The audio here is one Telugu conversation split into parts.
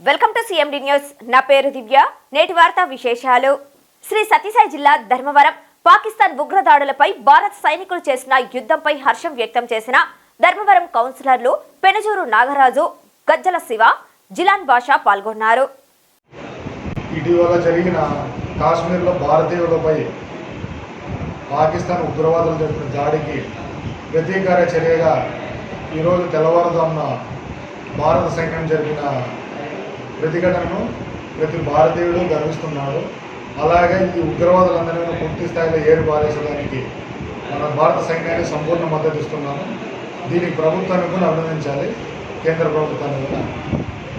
వెల్కమ్ టు సిఎండి న్యూస్ నా పేరు దివ్య. నేటి వార్త విశేషాలు. శ్రీ సత్యసాయి జిల్లా ధర్మవరం పాకిస్తాన్ ఉగ్రదాడులపై భారత్ సైనికులు చేసిన యుద్ధంపై హర్షం వ్యక్తం చేసిన ధర్మవరం కౌన్సిలర్లు పెనజూరు నాగరాజు గజ్జల శివ జిలాన్ బాషా పాల్గొన్నారు. ఇటీవల జరిగిన కాశ్మీర్లో భారతీయులపై పాకిస్తాన్ ఉగ్రవాదులు జరిపిన దాడికి ప్రతీకార చర్యగా ఈరోజు తెల్లవారుజామున భారత సైన్యం జరిపిన ప్రతిఘటనను ప్రతి భారతీయుడు గర్విస్తున్నాడు. అలాగే ఈ ఉగ్రవాదులందరినీ పూర్తి స్థాయిలో ఏరు పారేసడానికి మన భారత సైన్యానికి సంపూర్ణ మద్దతు ఇస్తున్నాము. దీనికి ప్రభుత్వాన్ని కూడా అభినందించాలి. కేంద్ర ప్రభుత్వాన్ని కూడా.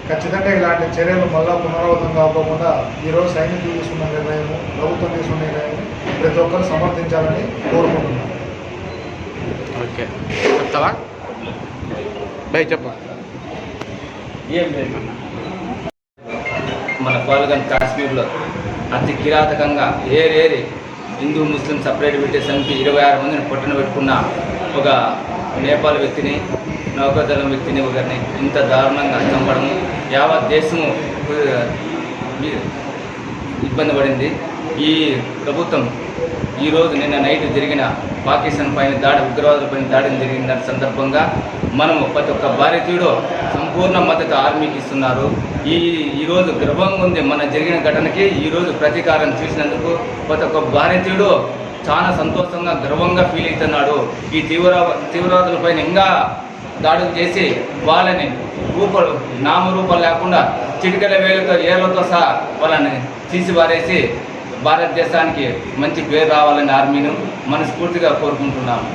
ఖచ్చితంగా ఇలాంటి చర్యలు మళ్ళా పునరావృతం కాకుండా ఈరోజు సైనికులు తీసుకున్న నిర్ణయం ప్రభుత్వం తీసుకున్న నిర్ణయం ప్రతి ఒక్కరు సమర్థించాలని కోరుకుంటున్నాను. ఓకే. చెప్తావా? బై చెప్పు. ఏం లేదు మన పాల్గొని కాశ్మీర్లో అతి కిరాతకంగా ఏరేరి హిందూ ముస్లిం సపరేట్ పెట్టే సంఖ్య ఇరవై ఆరు మందిని పొట్టన పెట్టుకున్న ఒక నేపాల్ వ్యక్తిని నౌకాదళం వ్యక్తిని ఒకరిని ఇంత దారుణంగా చంపడము. యావత్ దేశము ఇబ్బంది పడింది. ఈ ప్రభుత్వం ఈరోజు నిన్న నైట్ జరిగిన పాకిస్తాన్ పైన దాడి ఉగ్రవాదులపైన దాడిని జరిగిన సందర్భంగా మనము ప్రతి ఒక్క భారతీయుడు సంపూర్ణ మద్దతు ఆర్మీకి ఇస్తున్నారు. ఈ ఈరోజు గర్వంగా ఉంది మన జరిగిన ఘటనకి. ఈరోజు ప్రతీకారం చూసినందుకు ప్రతి ఒక్క భారతీయుడు చాలా సంతోషంగా గర్వంగా ఫీల్ అవుతున్నాడు. ఈ తీవ్ర తీవ్రవాదులపైన ఇంకా దాడులు చేసి వాళ్ళని రూపలు నామరూపాలు లేకుండా చిటికల వేలతో ఏళ్ళతో సహా వాళ్ళని తీసి పారేసి భారతదేశానికి మంచి పేరు రావాలని ఆర్మీను మనస్ఫూర్తిగా కోరుకుంటున్నాము.